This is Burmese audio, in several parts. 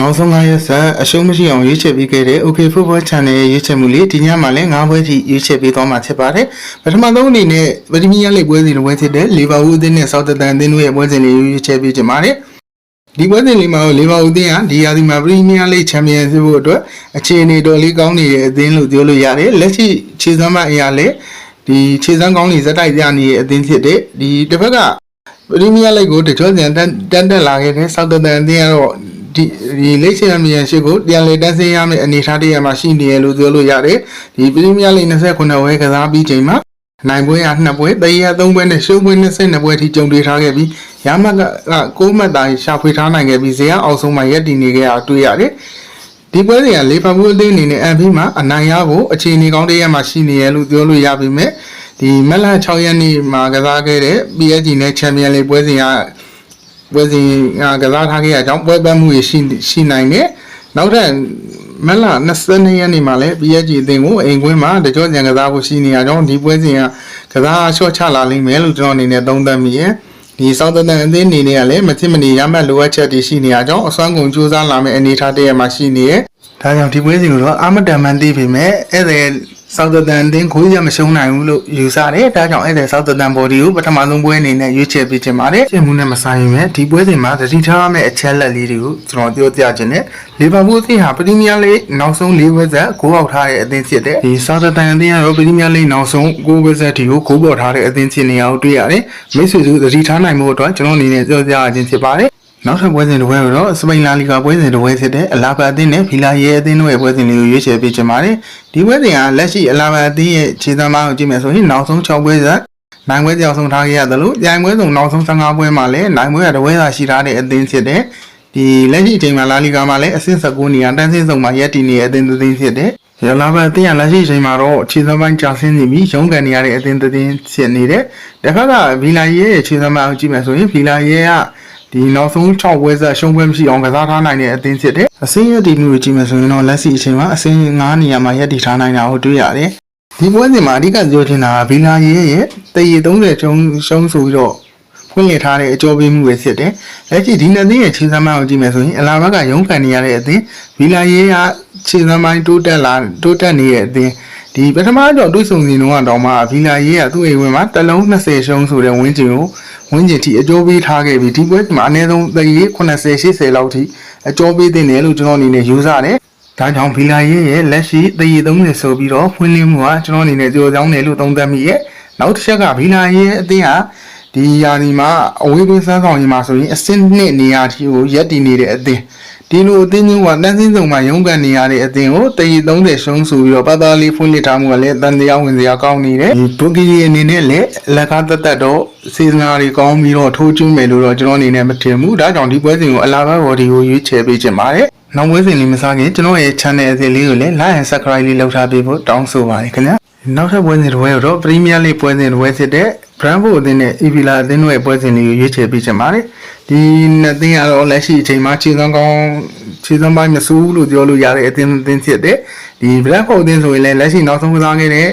နောက်ဆုံး9ရက်ဆက်အရှုံးမရှိအောင်ရွေးချယ်ပေးခဲ့တဲ့ OK Football Channel ရဲ့ရွေးချယ်မှုလေးဒီညမှာလည်း9ပွဲထိရွေးချယ်ပေးသွားမှာဖြစ်ပါတယ်။ပထမဆုံးအနေနဲ့ပရီးမီးယားလိပွဲစဉ်တစ်ပွဲဖြစ်တဲ့လီဗာပူးအသင်းနဲ့ဆောက်တတန်အသင်းတို့ရဲ့ပွဲစဉ်လေးရွေးချယ်ပေးကြပါတယ်။ဒီပွဲစဉ်လေးမှာလီဗာပူးအသင်းကဒီရာသီမှာပရီးမီးယားလိချန်ပီယံဖြစ်ဖို့အတွက်အခြေအနေတော်လေးကောင်းနေတဲ့အသင်းလို့ပြောလို့ရတယ်။လက်ရှိခြေစမ်းမအရာလည်းဒီခြေစမ်းကောင်းနေဇက်တိုက်ပြနေတဲ့အသင်းဖြစ်တဲ့ဒီတစ်ဖက်ကပရီးမီးယားလိကိုတကြောစံတန်တန်တက်လာခဲ့တဲ့ဆောက်တတန်အသင်းကတော့ ဒီဒီလိချန်ပီယံရှစ်ကိုပြန်လည်တက်ဆင်းရမယ့်အနေအထားတရမှာရှိနေရလို့ပြောလို့ရတယ်ဒီပရီးမီးယားလိ29ဝဲကစားပြီးချိန်မှာနိုင်ပွဲရ2ပွဲတရ3ပွဲနဲ့ရှုံးပွဲ22ပွဲထိကြုံတွေ့ထားခဲ့ပြီးရမတ်က6မှတ်တာရှာဖွေထားနိုင်ခဲ့ပြီးဇေယျအောက်ဆုံးမှာရပ်တည်နေခဲ့တာတွေ့ရတယ်ဒီပွဲတွေကလီဗာပူးအသင်းအနေနဲ့အန်ဖီမှာအနိုင်ရဖို့အခြေအနေကောင်းတစ်ရက်မှာရှိနေရလို့ပြောလို့ရပါမယ်ဒီမက်လ6ရက်နေ့မှာကစားခဲ့တဲ့ PSG နဲ့ချန်ပီယံလိပွဲစဉ်က ပွဲစဉ်ကကစားထားခဲ့ရကြောင်းပွဲပတ်မှုရရှိရှိနိုင်တယ်နောက်ထပ်မက်လ22ရက်နေ့မှာလည်း PSG အသင်းကိုအိမ်ကွင်းမှာတကြောကြံကစားဖို့ရှိနေရကြောင်းဒီပွဲစဉ်ကကစားလျှော့ချလာလိမ့်မယ်လို့ကျွန်တော်အနေနဲ့သုံးသပ်မိရဲ့ဒီစောက်တန်အသင်းအနေနဲ့ကလည်းမချစ်မနေရမှတ်လိုအပ်ချက်တွေရှိနေရကြောင်းအစွမ်းကုန်စူးစမ်းလာမယ့်အနေအထားတည်းမှာရှိနေရဲ့ဒါကြောင့်ဒီပွဲစဉ်ကိုတော့အာမတန်မှန်သိပေမဲ့ဧည့်သည် စောက်တန်အသင်းကိုရမရှုံးနိုင်ဘူးလို့ယူဆတယ်ဒါကြောင့်ဧည့်သည်စောက်တန်ဘော်ဒီကိုပထမဆုံးပွဲအနေနဲ့ရွေးချယ်ပေးခြင်းပါတယ်ရှင်းမှုနဲ့မဆိုင်ရင်ဒီပွဲစဉ်မှာသတိထားရမယ့်အချက်လက်လေးတွေကိုကျွန်တော်ပြောပြခြင်းနဲ့လီဗာပူးအသင်းဟာပရီးမီးယားလိနောက်ဆုံး၄ပွဲဆက်ဂိုးအောက်ထားတဲ့အသင်းဖြစ်တဲ့ဒီစောက်တန်အသင်းကတော့ပရီးမီးယားလိနောက်ဆုံး၉ပွဲဆက်ထိကိုဂိုးပေါ်ထားတဲ့အသင်းဖြစ်နေအောင်တွေ့ရတယ်မိတ်ဆွေစုသတိထားနိုင်မှုအတွက်ကျွန်တော်အနေနဲ့ပြောပြခြင်းဖြစ်ပါတယ် နောက်ထပ်ပွဲစဉ်တစ်ပွဲကတော့စပိန်လာလီဂါပွဲစဉ်တစ်ပွဲဖြစ်တဲ့အလာဘတ်အသင်းနဲ့ဗီလာရဲအသင်းတို့ရဲ့ပွဲစဉ်လေးကိုရွေးချယ်ပေးချင်ပါတယ်ဒီပွဲစဉ်ကလက်ရှိအလာဘတ်အသင်းရဲ့ခြေသမားကိုကြည့်မယ်ဆိုရင်နောက်ဆုံး6ပွဲဆက်နိုင်ပွဲကြောင်ဆုံးထားခဲ့ရတယ်လို့ကြိုင်ပွဲဆုံးနောက်ဆုံး15ပွဲမှာလည်းနိုင်ပွဲရတပွဲသာရှိထားတဲ့အသင်းဖြစ်တဲ့ဒီလက်ရှိအချိန်မှာလာလီဂါမှာလည်းအဆင့်19နေရာတန်းဆင်းဆုံးမှာရပ်တည်နေတဲ့အသင်းတစ်သင်းဖြစ်တဲ့ရလာဘတ်အသင်းကလက်ရှိအချိန်မှာတော့ခြေသမားကြာဆင်းနေပြီးရုန်းကန်နေရတဲ့အသင်းတစ်သင်းဖြစ်နေတဲ့တစ်ခါကဗီလာရဲရဲ့ခြေသမားကိုကြည့်မယ်ဆိုရင်ဗီလာရဲက ဒီနောက်ဆုံး6ဝဲဆက်ရှုံးပွဲမရှိအောင်ကစားထားနိုင်တဲ့အသင်းဖြစ်တယ်။အစင်းရည်တည်မှုကိုကြည့်မယ်ဆိုရင်တော့လက်ရှိအချိန်မှာအစင်း9နေရာမှာရပ်တည်ထားနိုင်တာကိုတွေ့ရတယ်။ဒီပွဲစဉ်မှာအဓိကပြောချင်တာကဗီလာရဲရဲ့တရေ30ကျုံရှုံးဆိုပြီးတော့ဖွင့်လှစ်ထားတဲ့အကျော်ပေးမှုပဲဖြစ်တယ်။လက်ရှိဒီနှစ်သင်းရဲ့ခြေစမ်းပိုင်းကိုကြည့်မယ်ဆိုရင်အလာဘက်ကရုန်းကန်နေရတဲ့အသင်းဗီလာရဲကခြေစမ်းပိုင်းတိုးတက်လာတိုးတက်နေတဲ့အသင်းဒီပထမတော့တွေးဆုံစီတော့တောင်မှဗီလာရဲကသူ့အိမ်ဝင်မှာတလုံး20ရှုံးဆိုတဲ့ဝင်းကျင်ကို ဝင်းကျင်ထိအကျိုးပေးထားခဲ့ပြီးဒီပွဲမှာအနည်းဆုံးတရေ80 80လောက်ထိအကျိုးပေးတင်တယ်လို့ကျွန်တော်အနေနဲ့ယူဆတယ်။ဒါကြောင့်ဗီလာရဲရဲ့လက်ရှိတရေ30ဆိုပြီးတော့ဖွင့်လင်းမှုကကျွန်တော်အနေနဲ့ကြော်ကြောင်းတယ်လို့သုံးသပ်မိရဲ့။နောက်တစ်ချက်ကဗီလာရဲအသင်းဟာဒီယာဒီမှာအဝေးကွင်းစမ်းဆောင်ရင်မှာဆိုရင်အဆင့်နှစ်နေရာထိကိုရက်တည်နေတဲ့အသင်း ဒီလိုအသင်းမျိုးကတန်းစင်းစုံမှာရုန်းကန်နေရတဲ့အသင်းကိုတရီ30ရှုံးဆိုပြီးတော့ပတ်သားလေးဖွင့်လှစ်ထားမှုကလည်းတန်တရားဝင်စရာကောင်းနေတယ်ဒီဘူကီရီအနေနဲ့လည်းလက်ကားတက်တက်တော့စေစနာတွေကောင်းပြီးတော့ထိုးကျွမယ်လို့တော့ကျွန်တော်အနေနဲ့မထင်ဘူးဒါကြောင့်ဒီပွဲစဉ်ကိုအလာဘတ်ဘော်ဒီကိုရွေးချယ်ပေးခြင်းပါတယ်နောက်ပွဲစဉ်လေးမစားခင်ကျွန်တော်ရဲ့ channel အစီအလေးကိုလည်း like and subscribe လေးလုပ်ထားပေးဖို့တောင်းဆိုပါတယ်ခင်ဗျာနောက်ထပ်ပွဲစဉ်တစ်ပွဲတော့ Premier League ပွဲစဉ်တစ်ပွဲဖြစ်တဲ့ Brentford အသင်းနဲ့ Evila အသင်းတို့ရဲ့ပွဲစဉ်လေးကိုရွေးချယ်ပေးချင်ပါတယ်ဒီနှစ်သင်းကတော့လက်ရှိအချိန်မှာခြေစမ်းကောင်းခြေစမ်းပိုင်းမစိုးဘူးလို့ပြောလို့ရတဲ့အသင်းအသင်းဖြစ်တဲ့ဒီ Brentford အသင်းဆိုရင်လည်းလက်ရှိနောက်ဆုံးကစားခဲ့တဲ့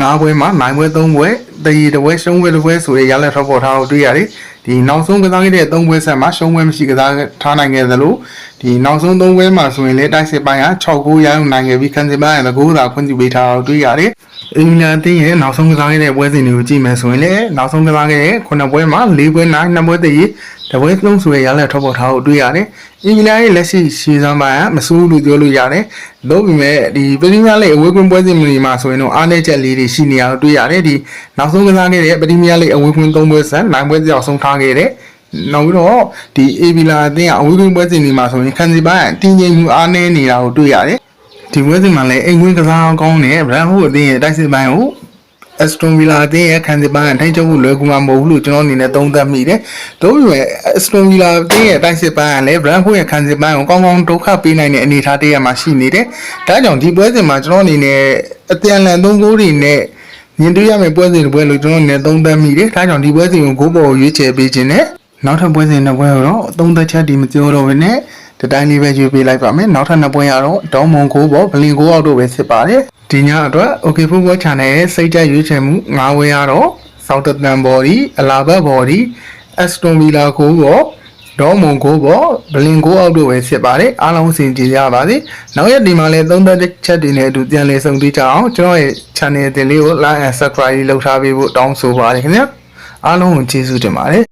ငါးပွဲမှာနိုင်ပွဲ၃ပွဲတရီတစ်ပွဲရှုံးပွဲတစ်ပွဲဆိုတဲ့ရလက်ထောက်ပေါ်ထားကိုတွေ့ရတယ်ဒီနောက်ဆုံးကစားခဲ့တဲ့၃ပွဲဆက်မှာရှုံးပွဲမရှိကစားထားနိုင်ခဲ့သလိုဒီနောက်ဆုံး၃ပွဲမှာဆိုရင်လည်းတိုက်စစ်ပိုင်းက6ဂိုးရအောင်နိုင်ခဲ့ပြီးခန်းစစ်ပိုင်းက9ဂိုးသာခွင့်ပြုပေးထားကိုတွေ့ရတယ် အင်္ဂလန်အသင်းရဲ့နောက်ဆုံးကစားခဲ့တဲ့ပွဲစဉ်တွေကိုကြည့်မယ်ဆိုရင်လည်းနောက်ဆုံးကစားခဲ့တဲ့9ပွဲမှာ4ပွဲနိုင်2ပွဲတရီတပွဲလုံးဆိုရရလက်ထောက်ပေါ်ထားကိုတွေ့ရတယ်အင်္ဂလန်ရဲ့လက်ရှိရှေ့ဆောင်ပိုင်းကမဆိုးလို့ပြောလို့ရတယ်သို့ပေမဲ့ဒီပရီးမီးယားလိအဝေးကွင်းပွဲစဉ်တွေမှာဆိုရင်တော့အားနည်းချက်လေးတွေရှိနေအောင်တွေ့ရတယ်ဒီနောက်ဆုံးကစားခဲ့တဲ့ပရီးမီးယားလိအဝေးကွင်း3ပွဲဆက်9ပွဲကြောက်ဆုံးထားခဲ့တဲ့နောက်ပြီးတော့ဒီအေဗီလာအသင်းကအဝေးကွင်းပွဲစဉ်တွေမှာဆိုရင်ခန်းစီပိုင်းအတင်းကျိန်မှုအားနည်းနေတာကိုတွေ့ရတယ် ဒီပွဲစဉ်မှာလည်းအိမ်ကွင်းကစားကောင်းတဲ့ဗရန်ဟိုအသင်းရဲ့တိုက်စစ်ပိုင်းကိုအစတွန်ဗီလာအသင်းရဲ့ခံစစ်ပိုင်းအထိုင်ချုပ်မှုလွယ်ကူမှာမဟုတ်ဘူးလို့ကျွန်တော်အနေနဲ့သုံးသပ်မိတယ်။တို့ပေမဲ့အစတွန်ဗီလာအသင်းရဲ့တိုက်စစ်ပိုင်းကလည်းဗရန်ဖိုရဲ့ခံစစ်ပိုင်းကိုကောင်းကောင်းဒုက္ခပေးနိုင်တဲ့အနေအထားတည်းရမှာရှိနေတယ်။ဒါကြောင့်ဒီပွဲစဉ်မှာကျွန်တော်အနေနဲ့အပြန်လန်သုံးဂိုးတွေနဲ့မြင်တွေ့ရမယ့်ပွဲစဉ်တစ်ပွဲလို့ကျွန်တော်အနေနဲ့သုံးသပ်မိတယ်။ဒါကြောင့်ဒီပွဲစဉ်ကိုဂိုးပေါ်ကိုရွေးချယ်ပေးခြင်းနဲ့ နောက်ထပ်ပွဲစဉ်တစ်ပွဲတော့သုံးသက်ချက်ဒီမပြောတော့ဘဲနဲ့ဒီတိုင်းလေးပဲရွေးပေးလိုက်ပါမယ်နောက်ထပ်နှစ်ပွဲကတော့ဒေါမွန်ကိုပေါ်ဘလင်ကိုအောက်တို့ပဲဖြစ်ပါတယ်ဒီညအတွက် OK Football Channel ရဲ့စိတ်ကြရွေးချယ်မှု၅ဝဲကတော့ Southampton Body အလာဘတ် Body Aston Villa ကိုပေါ်ဒေါမွန်ကိုပေါ့ဘလင်ကိုအောက်တို့ပဲဖြစ်ပါတယ်အားလုံးစင်ကြည်ရပါစေနောက်ရက်ဒီမှာလည်းသုံးသက်ချက်တွေနဲ့အတူပြန်လည်ဆုံတွေ့ကြအောင်ကျွန်တော်ရဲ့ channel တင်လေးကို like and subscribe လုပ်ထားပေးဖို့တောင်းဆိုပါတယ်ခင်ဗျာအားလုံးကိုကျေးဇူးတင်ပါတယ်